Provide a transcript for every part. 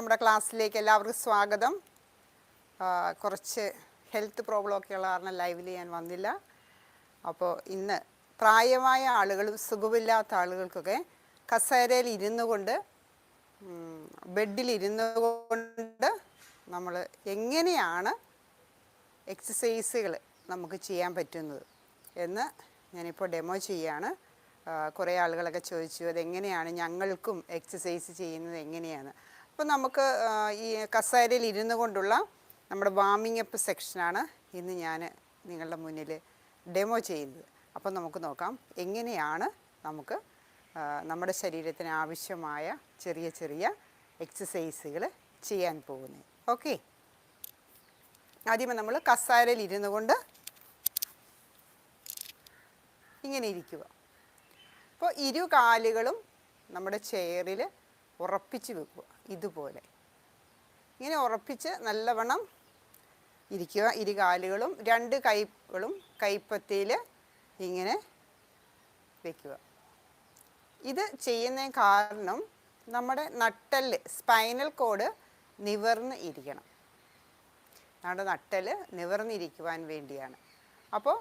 നമ്മുടെ ക്ലാസ്സിലേക്ക് എല്ലാവർക്കും സ്വാഗതം. കുറച്ച് ഹെൽത്ത് പ്രോബ്ലം ഒക്കെ ഉള്ള കാരണം ലൈവിൽ ഞാൻ വന്നില്ല. അപ്പോൾ ഇന്ന് പ്രായമായ ആളുകളും സുഖമില്ലാത്ത ആളുകൾക്കൊക്കെ കസേരയിൽ ഇരുന്നു കൊണ്ട് ബെഡിൽ ഇരുന്നു കൊണ്ട് നമ്മൾ എങ്ങനെയാണ് എക്സസൈസുകൾ നമുക്ക് ചെയ്യാൻ പറ്റുന്നത് എന്ന് ഞാനിപ്പോൾ ഡെമോ ചെയ്യാണ്. കുറേ ആളുകളൊക്കെ ചോദിച്ചു അതെങ്ങനെയാണ് ഞങ്ങൾക്കും എക്സസൈസ് ചെയ്യുന്നത് എങ്ങനെയാണ്? അപ്പോൾ നമുക്ക് ഈ കസേരയിൽ ഇരുന്നു കൊണ്ടുള്ള നമ്മുടെ വാമിംഗ് അപ്പ് സെക്ഷനാണ് ഇന്ന് ഞാൻ നിങ്ങളുടെ മുന്നിൽ ഡെമോ ചെയ്യുന്നത്. അപ്പം നമുക്ക് നോക്കാം എങ്ങനെയാണ് നമുക്ക് നമ്മുടെ ശരീരത്തിന് ആവശ്യമായ ചെറിയ ചെറിയ എക്സസൈസുകൾ ചെയ്യാൻ പോകുന്നത്. ഓക്കെ ആദ്യമേ നമ്മൾ കസാരയിൽ ഇരുന്നു കൊണ്ട് ഇങ്ങനെ ഇരിക്കുക. അപ്പോൾ ഇരു കാലുകളും നമ്മുടെ ചെയറിൽ ഉറപ്പിച്ച് വെക്കുക. ഇതുപോലെ. ഇങ്ങനെ ഉറപ്പിച്ച് നല്ലവണ്ണം ഇരിക്കുക. ഇരുകാലുകളും രണ്ട് കൈകളും കൈപ്പത്തിയിൽ ഇങ്ങനെ വെക്കുക. ഇത് ചെയ്യുന്ന കാരണം നമ്മുടെ നട്ടൽ സ്പൈനൽ കോഡ് നിവർന്ന് ഇരിക്കണം. നമ്മുടെ നട്ടൽ നിവർന്നിരിക്കുവാൻ വേണ്ടിയാണ്. അപ്പോൾ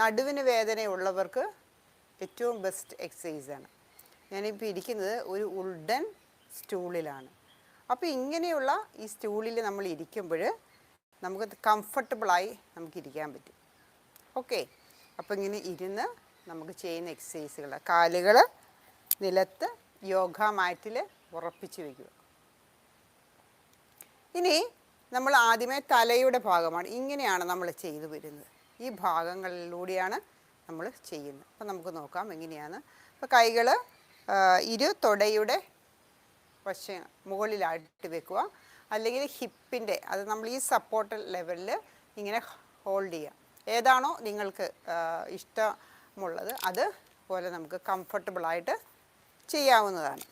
നടുവിന് വേദനയുള്ളവർക്ക് ഏറ്റവും ബെസ്റ്റ് എക്സസൈസാണ് ഞാനിപ്പോൾ ഇരിക്കുന്നത് ഒരു ഉൾഡൻ സ്റ്റൂളിലാണ്. അപ്പോൾ ഇങ്ങനെയുള്ള ഈ സ്റ്റൂളിൽ നമ്മൾ ഇരിക്കുമ്പോൾ നമുക്ക് കംഫർട്ടബിളായി നമുക്ക് ഇരിക്കാൻ പറ്റും. ഓക്കെ അപ്പോൾ ഇങ്ങനെ ഇരുന്ന് നമുക്ക് ചെയ്യുന്ന എക്സസൈസുകൾ കാലുകൾ നിലത്ത് യോഗ മാറ്റിൽ ഉറപ്പിച്ച് വയ്ക്കുക. ഇനി നമ്മൾ ആദ്യമേ തലയുടെ ഭാഗമാണ്. ഇങ്ങനെയാണ് നമ്മൾ ചെയ്തു വരുന്നത്. ഈ ഭാഗങ്ങളിലൂടെയാണ് നമ്മൾ ചെയ്യുന്നത്. അപ്പോൾ നമുക്ക് നോക്കാം എങ്ങനെയാണ്. അപ്പോൾ കൈകൾ ഇരു തൊടയുടെ വശ മുകളിലായിട്ട് വെക്കുക. അല്ലെങ്കിൽ ഹിപ്പിന്റെ അത് നമ്മൾ ഈ സപ്പോർട്ട് ലെവലിൽ ഇങ്ങനെ ഹോൾഡ് ചെയ്യുക. ഏതാണോ നിങ്ങൾക്ക് ഇഷ്ടമുള്ളത് അത് പോലെ നമുക്ക് കംഫർട്ടബിളായിട്ട് ചെയ്യാവുന്നതാണ്.